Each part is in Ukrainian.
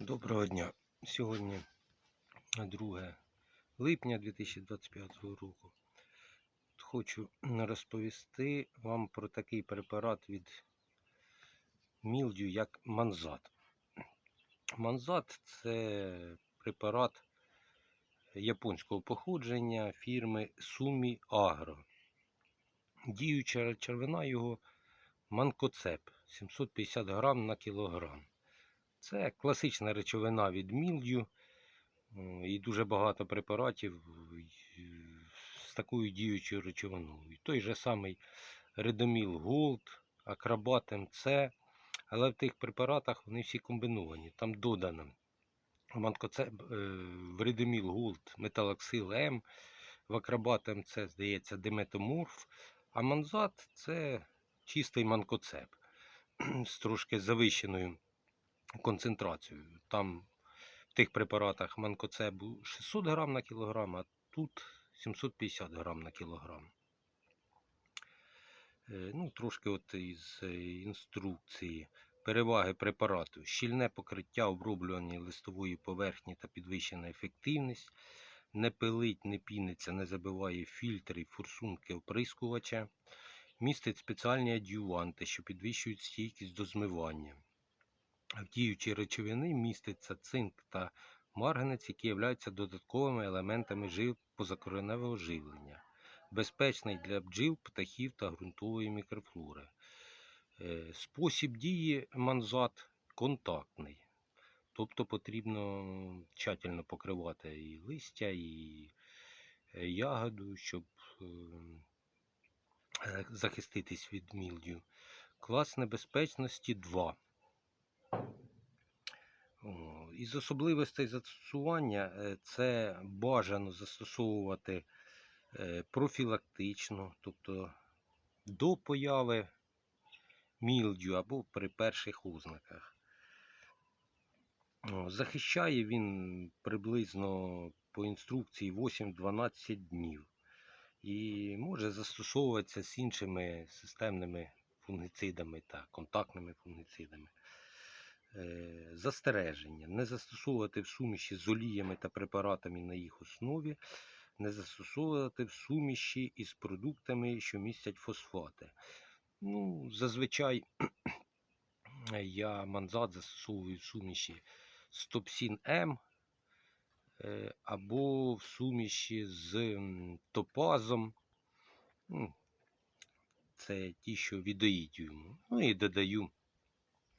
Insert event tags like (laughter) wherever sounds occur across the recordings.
Доброго дня. Сьогодні 2 липня 2025 року. Хочу розповісти вам про такий препарат від мілдю, як манзат. Манзат це препарат японського походження фірми Сумі Агро. Діюча речовина його манкоцеп 750 грам на кілограм. Це класична речовина від мілдю. І дуже багато препаратів е, з такою діючою речовиною. Той же самий Редоміл Голд, Акробат МЦ. Але в тих препаратах вони всі комбіновані. Там додано е, в Редоміл Голд металоксил М, в Акробат МЦ, здається, диметоморф. А манзат це чистий манкоцеп з трошки завищеною концентрацією. Там в тих препаратах манкоцебу 600 грам на кілограм, а тут 750 грам на кілограм. Е, Ну, трошки от із е, інструкції. Переваги препарату. Щільне покриття оброблюваної листової поверхні та підвищена ефективність. Не пилить, не піниться, не забиває фільтри, форсунки оприскувача. Містить спеціальні адюванти, що підвищують стійкість до змивання. В діючій речовини міститься цинк та марганець, які являються додатковими елементами жив позакореневого живлення, безпечний для бджіл, птахів та ґрунтової мікрофлори. Е, Спосіб дії манзат контактний. Тобто потрібно тщательно покривати і листя, і е, ягоду, щоб е, е, захиститись від мілдю. Клас небезпечності 2. Із особливостей застосування е, це бажано застосовувати е, профілактично, тобто до появи мілдю або при перших ознаках. Захищає він приблизно по інструкції 8-12 днів і може застосовуватися з іншими системними фунгіцидами та контактними фунгіцидами. Е, Застереження. Не застосовувати в суміші з оліями та препаратами на їх основі, не застосовувати в суміші із продуктами, що містять фосфати. Ну, зазвичай я манзат застосовую в суміші з топсін М е, або в суміші з топазом. Ну, Це ті, що відоїдюємо. Ну і додаю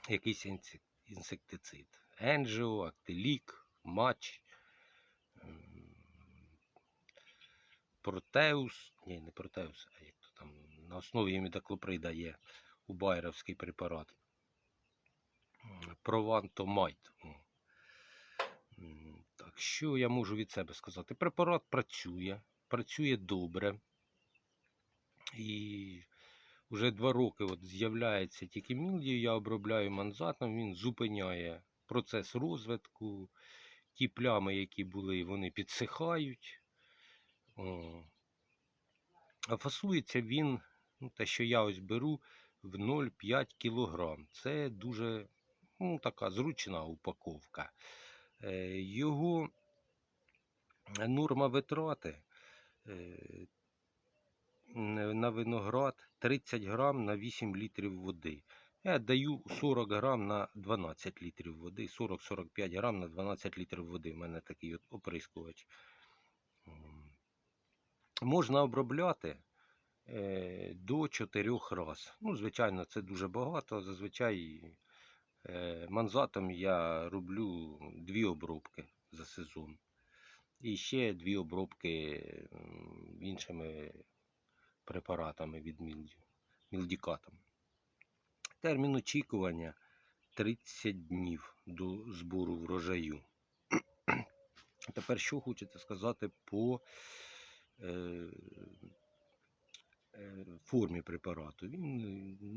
якийсь інсек- інсектицид. Енджіо, Актилік, Мач, ем, Протеус. Ні, не Протеус, а як то там на основі імідаклоприда є убайровський препарат. Провантомайт. Так, що я можу від себе сказати? Препарат працює, працює добре. І вже два роки от з'являється тільки мілдію, я обробляю манзатом, він зупиняє процес розвитку. Ті плями, які були, вони підсихають. А фасується він, ну, те, що я ось беру, в 0,5 кг. Це дуже ну, така зручна упаковка. Е, Його норма витрати е, на виноград 30 грам на 8 літрів води. Я даю 40 грам на 12 літрів води, 40-45 грам на 12 літрів води. У мене такий от оприскувач. Можна обробляти е, до 4 раз. Ну, звичайно, це дуже багато. Зазвичай е, манзатом я роблю дві обробки за сезон. І ще дві обробки м, іншими препаратами від мілдікатом. Термін очікування 30 днів до збору врожаю. (clears throat) Тепер що хочете сказати по е, е, формі препарату? Він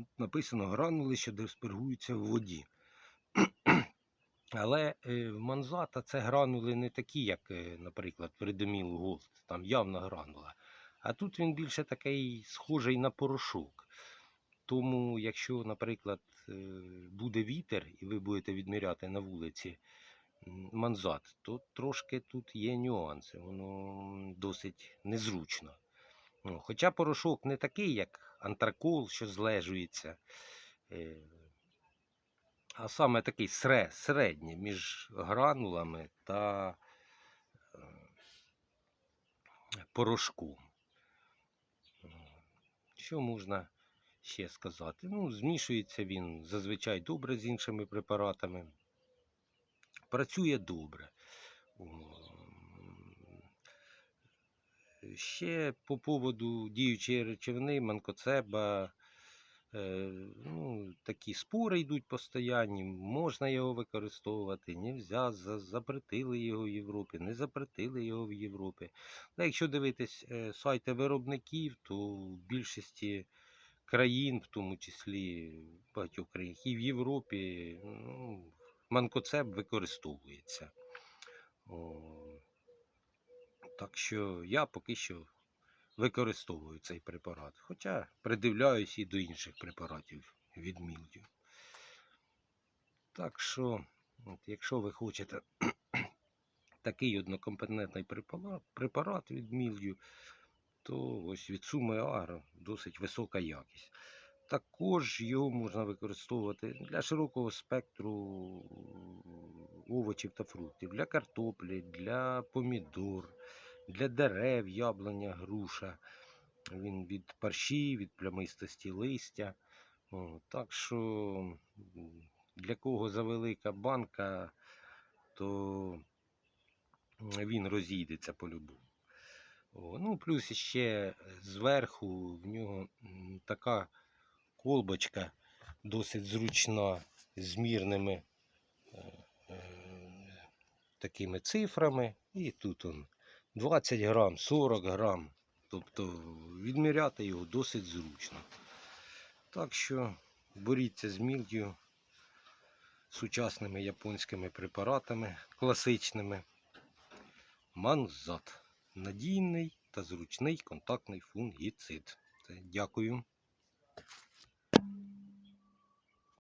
е, написано гранули, що диспергуються в воді. (clears throat) Але е, в манзата це гранули не такі, як, наприклад, в Редоміл Голд, там явна гранула. А тут він більше такий схожий на порошок. Тому, якщо, наприклад, е, буде вітер, і ви будете відміряти на вулиці манзат, то трошки тут є нюанси, воно досить незручно. Ну, Хоча порошок не такий, як антракол, що злежується, е, а саме такий середній між гранулами та е, порошком. Що можна ще сказати? Ну, змішується він зазвичай добре з іншими препаратами. Працює добре. Ще по поводу діючої речовини, манкоцеба, ну, такі спори йдуть постоянні, можна його використовувати, нельзя, за- запретили його в Європі, не запретили його в Європі. Але якщо дивитись е, сайти виробників, то в більшості країн, в тому числі багатьох країнах, і в Європі, ну, манкоцеб використовується. О, так що я поки що використовую цей препарат. Хоча придивляюсь і до інших препаратів від мілдю. Так що, от, якщо ви хочете (clears throat) такий однокомпонентний препарат, від мілдю, то ось від суми агро досить висока якість. Також його можна використовувати для широкого спектру овочів та фруктів, для картоплі, для помідор, для дерев, яблуня, груша. Він від парші, від плямистості листя. Так що для кого завелика банка, то він розійдеться по-любому. Ну, плюс ще зверху в нього така колбочка досить зручна з мірними е, е, такими цифрами. І тут он 20 грам, 40 грам. Тобто відміряти його досить зручно. Так що боріться з мілдю сучасними японськими препаратами, класичними. Манзат. Надійний та зручний контактний фунгіцид. Дякую.